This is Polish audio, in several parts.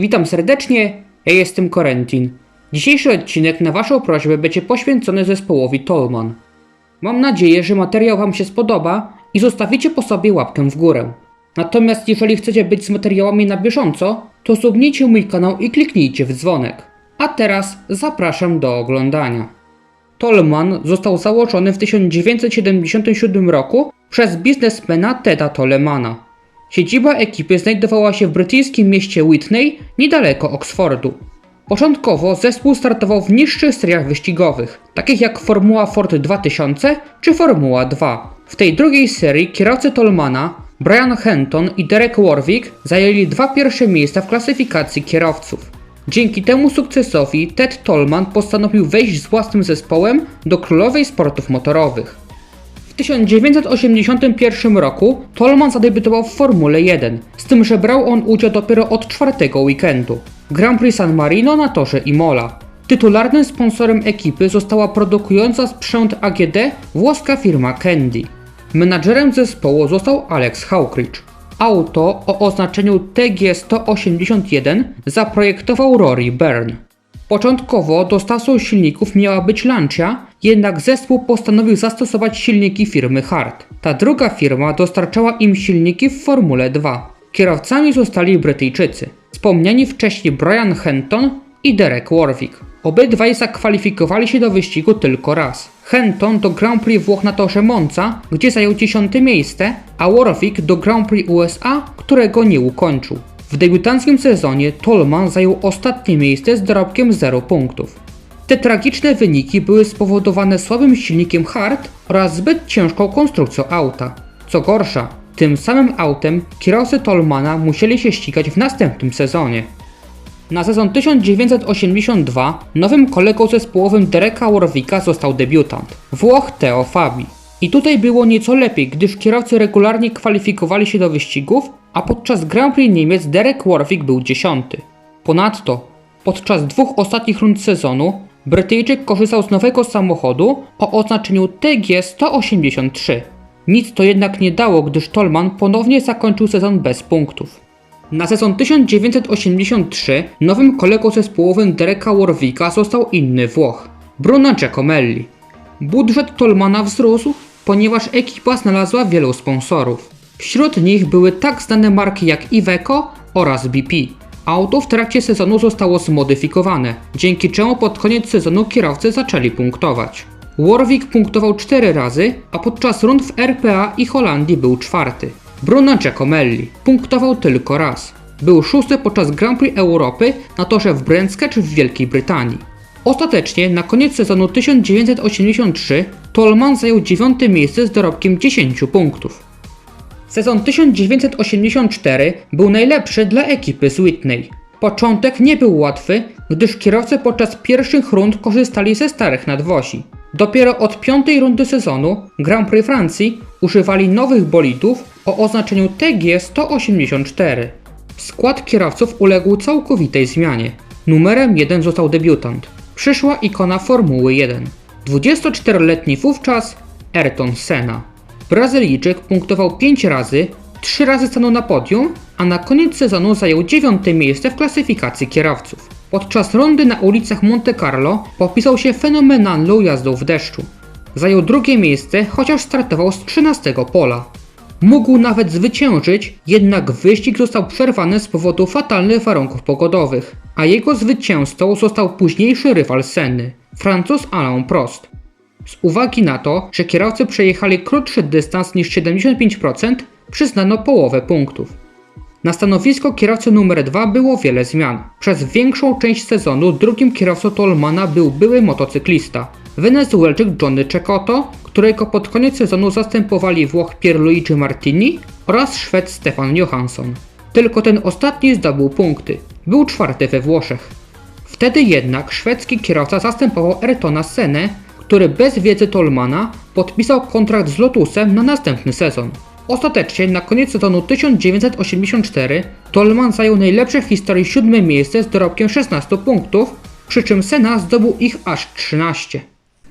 Witam serdecznie, ja jestem Korentin. Dzisiejszy odcinek na Waszą prośbę będzie poświęcony zespołowi Tolman. Mam nadzieję, że materiał Wam się spodoba i zostawicie po sobie łapkę w górę. Natomiast jeżeli chcecie być z materiałami na bieżąco, to subnijcie mój kanał i kliknijcie w dzwonek. A teraz zapraszam do oglądania. Tolman został założony w 1977 roku przez biznesmena Teda Tolemana. Siedziba ekipy znajdowała się w brytyjskim mieście Whitney, niedaleko Oxfordu. Początkowo zespół startował w niższych seriach wyścigowych, takich jak Formuła Ford 2000 czy Formuła 2. W tej drugiej serii kierowcy Tolmana, Brian Henton i Derek Warwick zajęli dwa pierwsze miejsca w klasyfikacji kierowców. Dzięki temu sukcesowi Ted Tolman postanowił wejść z własnym zespołem do królowej sportów motorowych. W 1981 roku Tolman zadebiutował w Formule 1, z tym, że brał on udział dopiero od czwartego weekendu. Grand Prix San Marino na torze Imola. Tytularnym sponsorem ekipy została produkująca sprzęt AGD włoska firma Candy. Menadżerem zespołu został Alex Hawkridge. Auto o oznaczeniu TG181 zaprojektował Rory Byrne. Początkowo dostawcą silników miała być Lancia, jednak zespół postanowił zastosować silniki firmy Hart. Ta druga firma dostarczała im silniki w Formule 2. Kierowcami zostali Brytyjczycy, wspomniani wcześniej Brian Henton i Derek Warwick. Obydwaj zakwalifikowali się do wyścigu tylko raz. Henton do Grand Prix Włoch na torze Monza, gdzie zajął 10 miejsce, a Warwick do Grand Prix USA, którego nie ukończył. W debiutanckim sezonie Tolman zajął ostatnie miejsce z dorobkiem 0 punktów. Te tragiczne wyniki były spowodowane słabym silnikiem Hart oraz zbyt ciężką konstrukcją auta. Co gorsza, tym samym autem kierowcy Tolmana musieli się ścigać w następnym sezonie. Na sezon 1982 nowym kolegą zespołowym Dereka Warwicka został debiutant, Włoch Theo Fabi. I tutaj było nieco lepiej, gdyż kierowcy regularnie kwalifikowali się do wyścigów, a podczas Grand Prix Niemiec Derek Warwick był dziesiąty. Ponadto, podczas dwóch ostatnich rund sezonu, Brytyjczyk korzystał z nowego samochodu o oznaczeniu TG183. Nic to jednak nie dało, gdyż Tolman ponownie zakończył sezon bez punktów. Na sezon 1983 nowym kolegą zespołowym Dereka Warwicka został inny Włoch, Bruno Giacomelli. Budżet Tolmana wzrósł, ponieważ ekipa znalazła wielu sponsorów. Wśród nich były tak znane marki jak Iveco oraz BP. Auto w trakcie sezonu zostało zmodyfikowane, dzięki czemu pod koniec sezonu kierowcy zaczęli punktować. Warwick punktował 4 razy, a podczas rund w RPA i Holandii był czwarty. Bruno Giacomelli punktował tylko raz. Był szósty podczas Grand Prix Europy na torze w czy w Wielkiej Brytanii. Ostatecznie na koniec sezonu 1983 Tolman zajął dziewiąte miejsce z dorobkiem 10 punktów. Sezon 1984 był najlepszy dla ekipy z Whitney. Początek nie był łatwy, gdyż kierowcy podczas pierwszych rund korzystali ze starych nadwozi. Dopiero od piątej rundy sezonu Grand Prix Francji używali nowych bolidów o oznaczeniu TG184. Skład kierowców uległ całkowitej zmianie. Numerem 1 został debiutant. Przyszła ikona Formuły 1. 24-letni wówczas Ayrton Senna. Brazylijczyk punktował 5 razy, 3 razy stanął na podium, a na koniec sezonu zajął 9 miejsce w klasyfikacji kierowców. Podczas rundy na ulicach Monte Carlo popisał się fenomenalną jazdą w deszczu. Zajął drugie miejsce, chociaż startował z 13 pola. Mógł nawet zwyciężyć, jednak wyścig został przerwany z powodu fatalnych warunków pogodowych, a jego zwycięzcą został późniejszy rywal Senny, Francuz Alain Prost. Z uwagi na to, że kierowcy przejechali krótszy dystans niż 75%, przyznano połowę punktów. Na stanowisko kierowcy numer 2 było wiele zmian. Przez większą część sezonu drugim kierowcą Tolmana był były motocyklista, Wenezuelczyk Johnny Cecotto, którego pod koniec sezonu zastępowali Włoch Pierluigi Martini oraz Szwed Stefan Johansson. Tylko ten ostatni zdobył punkty. Był czwarty we Włoszech. Wtedy jednak szwedzki kierowca zastępował Ayrtona Senę, który bez wiedzy Tolmana podpisał kontrakt z Lotusem na następny sezon. Ostatecznie na koniec sezonu 1984 Tolman zajął najlepsze w historii siódme miejsce z dorobkiem 16 punktów, przy czym Senna zdobył ich aż 13.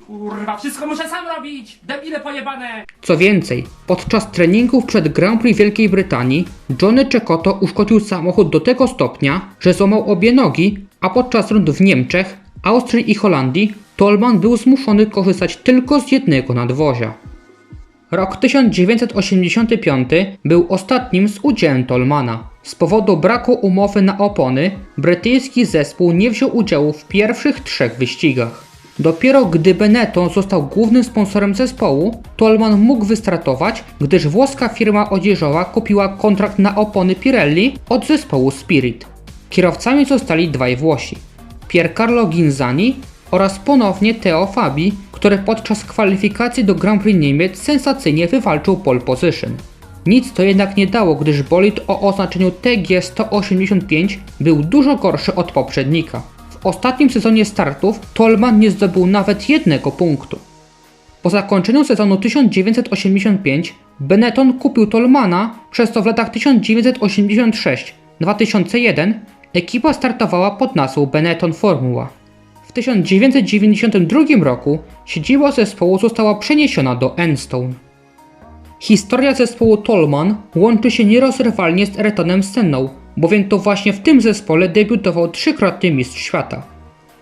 Kurwa, wszystko muszę sam robić! Debile pojebane! Co więcej, podczas treningów przed Grand Prix Wielkiej Brytanii Johnny Cecotto uszkodził samochód do tego stopnia, że złamał obie nogi, a podczas rund w Niemczech, Austrii i Holandii Tolman był zmuszony korzystać tylko z jednego nadwozia. Rok 1985 był ostatnim z udziałem Tolmana. Z powodu braku umowy na opony, brytyjski zespół nie wziął udziału w pierwszych trzech wyścigach. Dopiero gdy Benetton został głównym sponsorem zespołu, Tolman mógł wystartować, gdyż włoska firma odzieżowa kupiła kontrakt na opony Pirelli od zespołu Spirit. Kierowcami zostali dwaj Włosi. Piercarlo Ginzani oraz ponownie Theo Fabi, który podczas kwalifikacji do Grand Prix Niemiec sensacyjnie wywalczył pole position. Nic to jednak nie dało, gdyż bolid o oznaczeniu TG185 był dużo gorszy od poprzednika. W ostatnim sezonie startów Tolman nie zdobył nawet jednego punktu. Po zakończeniu sezonu 1985 Benetton kupił Tolmana, przez co w latach 1986-2001 ekipa startowała pod nazwą Benetton Formula. W 1992 roku siedziba zespołu została przeniesiona do Enstone. Historia zespołu Tolman łączy się nierozerwalnie z Ayrtonem Senną, bowiem to właśnie w tym zespole debiutował trzykrotny mistrz świata.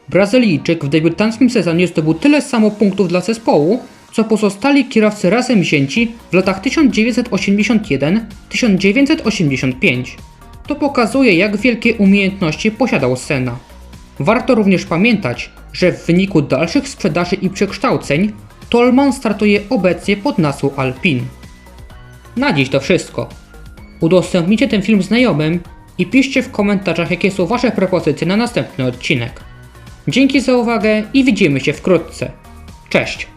Brazylijczyk w debiutanckim sezonie zdobył tyle samo punktów dla zespołu, co pozostali kierowcy razem wzięci w latach 1981-1985. To pokazuje, jak wielkie umiejętności posiadał Senna. Warto również pamiętać, że w wyniku dalszych sprzedaży i przekształceń Tolman startuje obecnie pod nazwą Alpine. Na dziś to wszystko. Udostępnijcie ten film znajomym i piszcie w komentarzach, jakie są Wasze propozycje na następny odcinek. Dzięki za uwagę i widzimy się wkrótce. Cześć!